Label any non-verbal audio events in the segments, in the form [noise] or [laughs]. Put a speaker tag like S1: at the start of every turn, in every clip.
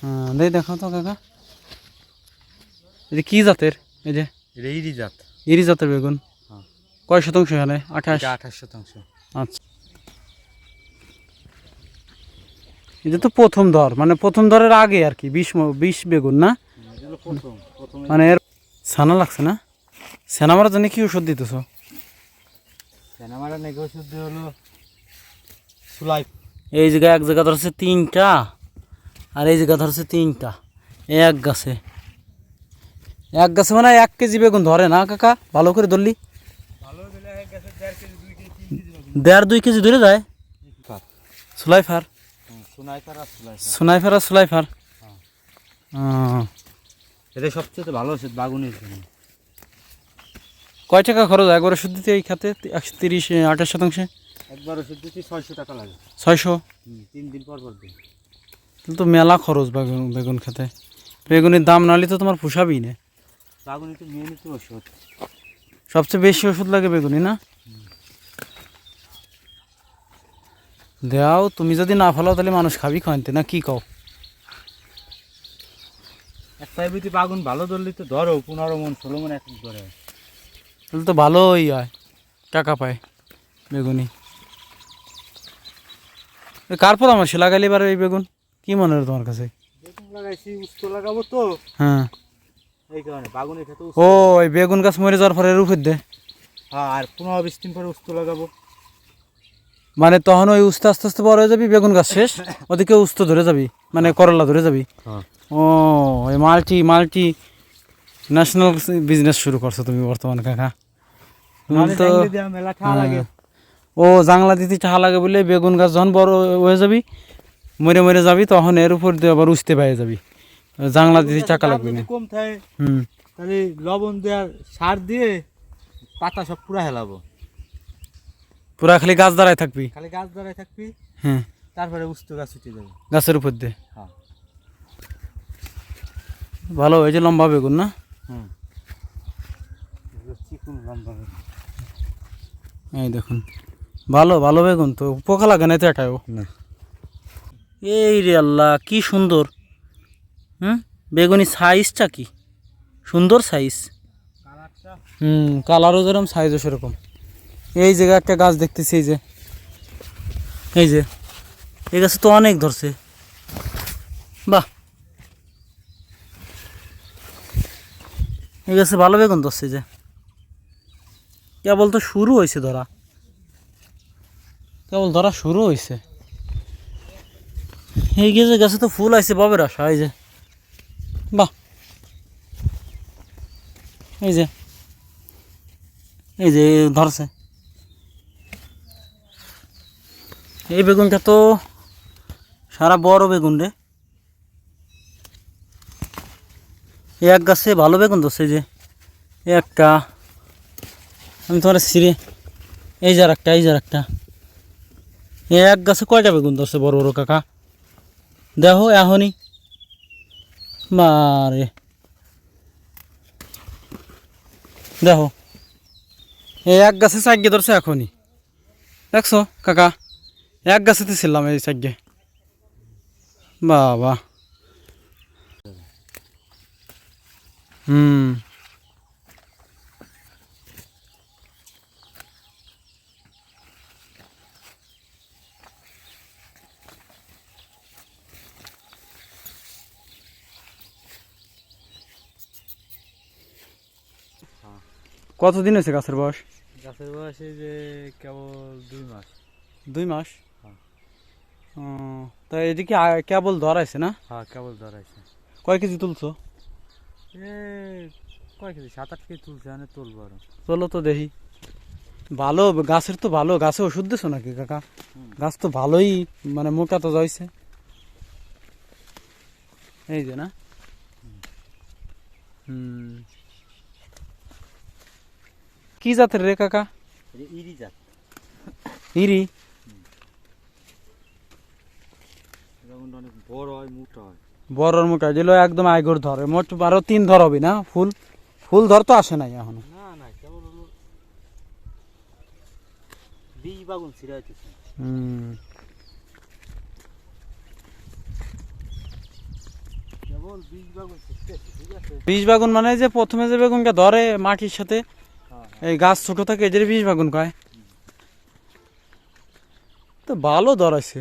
S1: হ্যাঁ দেখ দেখো তো কাকা। যে কি জাতের? এই যে
S2: এটা ইরি জাত।
S1: ইরি জাতের বেগুন।
S2: হ্যাঁ।
S1: কয় শতাংশ এখানে? আঠাশ?
S2: আঠাশ শতাংশ।
S1: আচ্ছা। এটা তো প্রথম ধর মানে প্রথম ধরের আগে আর কি বিশ বিশ বেগুন না?
S2: এটা প্রথমে
S1: মানে এর ছানা লাগছে না? ছানা মারার জন্য কি ওষুধ দিতেছ?
S2: সেনামারা নেগে ওষুধ দিয়ে হলো সুলাই
S1: এই জায়গায় এক জায়গা ধরছে তিনটা। আর এই জায়গা ধরছে তিনটা এক গাছে। এক গাছে মানে এক কেজি বেগুন ধরে না কাকা? ভালো করে ধরলি।
S2: দেড় দুই কেজি
S1: ধরে যায়। সুলাইফার। সুনাইফার আর সুলাইফার।
S2: এটা সবচেয়ে ভালো ওষুধ বাগুনের জন্য।
S1: কয় টাকা খরচ একবার ওষুধ দিতে এই খাতে একশো তিরিশ আঠাশ শতাংশে?
S2: একবার ওষুধ দিতে ছয়শো টাকা লাগে।
S1: ছয়শো?
S2: তিন দিন পর পর দিন।
S1: তো মেলা খরচ বেগুন বেগুন খেতে। বেগুনের দাম নাহলে তো তোমার পোষাবেই না।
S2: বাগুনি তো মেয়ে নিতে ওষুধ।
S1: সবচেয়ে বেশি ওষুধ লাগে বেগুনি না? দেও তুমি যদি না ফেলাও তাহলে মানুষ খাবি খাওয়াইতে না কি কও?
S2: একটা এবিতে বাগুন ভালো ধরলে তো ধরো পনেরো মন ষোলো মন এক করে।
S1: তাহলে তো ভালোই হয় টাকা পায় বেগুনি কার পরামর্শ লাগাইলে এবার এই বেগুন? কি মনে হয় তোমার কাছে?
S2: লাগাইছি উস্ত লাগাবো তো।
S1: হ্যাঁ।
S2: এই কারণে বাগুনের খেতে
S1: ও এই বেগুন গাছ মরে যাওয়ার পরে উপর দে।
S2: হ্যাঁ আর পনেরো বিশ দিন পরে উস্ত লাগাবো।
S1: মানে তখন ওই উস্তে আস্তে আস্তে বড় হয়ে যাবি বেগুন গাছ শেষ? [laughs] ওদিকে উস্ত ধরে যাবি মানে করলা ধরে যাবি?
S2: হ্যাঁ।
S1: ও এই মাল্টি মাল্টি ন্যাশনাল বিজনেস শুরু করছ তুমি বর্তমান কাকা। তুমি
S2: নাহলে
S1: তো ও জাংলা দিতে চাহা লাগে বলে বেগুন গাছ যখন বড় হয়ে যাবি মরে মরে যাবি তখন এর উপর দিয়ে আবার উঠতে পেয়ে যাবি। জাংলা দিতে চাকা লাগবে না।
S2: কম থাকে
S1: হুম।
S2: তাহলে লবণ দেওয়ার সার দিয়ে পাতা সব পুরা হেলাবো।
S1: পুরা খালি গাছ দাঁড়ায় থাকবি?
S2: খালি গাছ দাঁড়ায় থাকবি
S1: হ্যাঁ।
S2: তারপরে উস্ত গাছ উঠে যাবে।
S1: গাছের উপর দিয়ে?
S2: হ্যাঁ।
S1: ভালো হয়েছে লম্বা বেগুন না?
S2: হুম। চিকুন লম্বা হবে।
S1: এই দেখুন। ভালো ভালো বেগুন তো। পোকা লাগে না তো এটাও
S2: না।
S1: এই রে আল্লাহ, কি সুন্দর। হুম? বেগুনি সাইজটা কি? সুন্দর সাইজ হুম কালারও যেরকম সাইজও সেরকম। এই জায়গায় একটা গাছ দেখতেছি, এই যে। এই যে। এই গাছে তো অনেক ধরছে। বাহ। এই গাছে ভালো বেগুন ধরছে যে। কেবল তো শুরু হয়েছে ধরা। কেবল ধরা শুরু হয়েছে। এই গেছে গাছে তো ফুল আছে বাবের আশা, এই যে। বাহ। এই যে। এই যে, ধরছে। এই বেগুনটা তো সারা বড় বেগুন রে। এক গাছে ভালো বেগুন ধরছে যে। একটা। আমি তোমার সিঁড়ে এই যার একটা এই যার একটা এক গাছে কয়টা বেগুন ধরছে, বড় বড় কাকা? দেখো এখনই। মারে। দেখো। এই এক গাছে চারগে ধরছে এখনই। দেখছ, কাকা? এক গাছেতে ছিলাম এই চারগে বাবা। হুম। কতদিন হয়েছে গাছের বয়স?
S2: গাছের বয়সে যে কেবল দুই মাস।
S1: দুই মাস?
S2: হ্যাঁ।
S1: তা এদিকে কেবল ধরাইছে না?
S2: হ্যাঁ কেবল ধরাইছে।
S1: কয় কেজি তুলছো?
S2: কয় কেজি? সাত আট কেজি তুলছে মানে তুলবো আরও।
S1: চলো তো দেখি। ভালো গাছের তো ভালো। গাছে ওষুধ দিছো নাকি কাকা? গাছ তো ভালোই মানে মোটা তো যাইছে এই যে না? হুম। কি জাতের রে কাকা?
S2: ইরি জাত।
S1: ইরি? বড়র দিল একদম আইগর ধরে। মোট বারো তিন ধর হবে না? ফুল? ফুল ধর তো আসে নাই এখন।
S2: বীজ বাগুন
S1: মানে যে প্রথমে যে বেগুনকে ধরে মাটির সাথে এই গাছ ছোট থাকে, এদের বীজ বাগুন কয় তো ভালো ধরাইছে।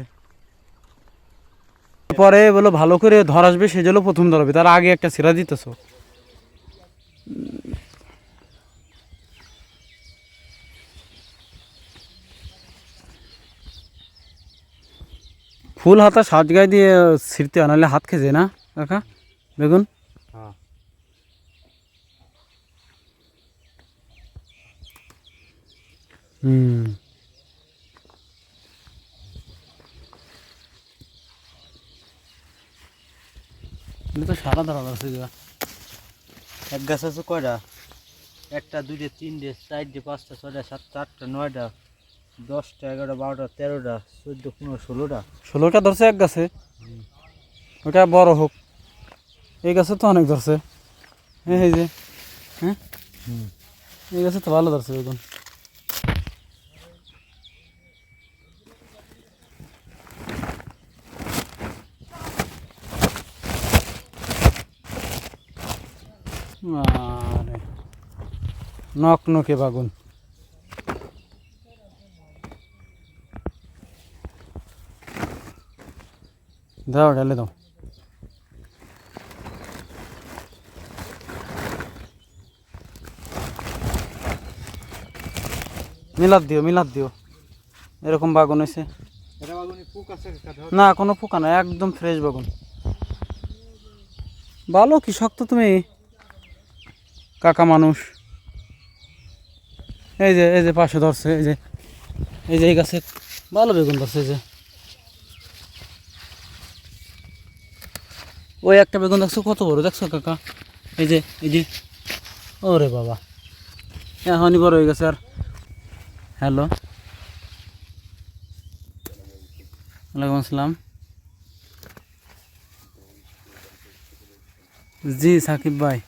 S1: পরে বলো ভালো করে ধর আসবে, সে জন্য প্রথম ধরাবে। তার আগে একটা সিরা দিতেছো। ফুল হাতা সাত গায়ে দিয়ে ছিঁড়তে নাহলে হাত যায় না, কাকা? বেগুন
S2: হ্যাঁ
S1: হুম। এটা তো সারা ধরা আছে
S2: এক গাছ আছে কয়টা? একটা দুইটা তিনটে চারটে পাঁচটা ছয়টা সাতটা আটটা নয়টা দশটা এগারোটা বারোটা তেরোটা চোদ্দ পনেরো ষোলোটা।
S1: ষোলোটা ধরছে এক গাছে? ওটা বড় হোক। এই গাছে তো অনেক ধরছে। হ্যাঁ এই যে হ্যাঁ?
S2: হুম।
S1: এই গাছে তো ভালো ধরছে বেগুন আরে। নক নকে বাগুন। দাও ঢেলে দাও। মিলাদ দিও মিলাদ দিও। এরকম বাগুন হয়েছে না কোনো পোকা না একদম ফ্রেশ বাগুন। ভালো কি শক্ত তুমি? কাকা মানুষ। এই যে এই যে পাশে ধরছে, এই যে এই যে এই গাছে ভালো বেগুন ধরছে, এই যে। ওই একটা বেগুন দেখছ? কত বড় দেখছ কাকা? এই যে এই যে। ওরে বাবা। এখনই বড় হয়ে গেছে আর। হ্যালো। ওয়ালাইকুম আসসালাম। জি, সাকিব ভাই।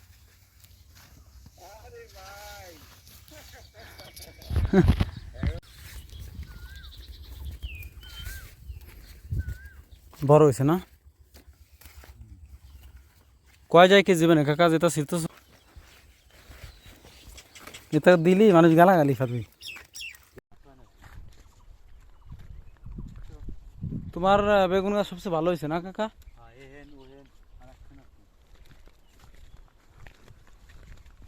S1: বড় হয়েছে না? কয় যায় কেজি মানে কাকা যেটা ছিটতে এটা দিলি মানুষ গালাগালি খাবি। তোমার বেগুন গাছ সবচেয়ে ভালো হয়েছে না, কাকা।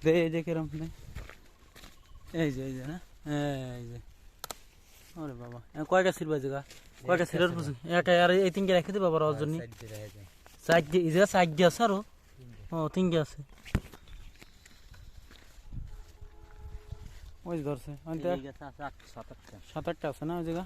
S1: দে, এই যে কিরম এই যে এই যে, না? এই যে। ওরে বাবা। কয়টা জায়গা কয়টা পুষি এটা আর এই তিনটে রেখে দিবা বড় জন্য
S2: সাইড দিয়ে রেখে দেন।
S1: চার দিয়ে এই জায়গা চার আছে আরও? ও তিনটে আছে। ওই ধরছে। সাত আটটা আছে না ওই জায়গা?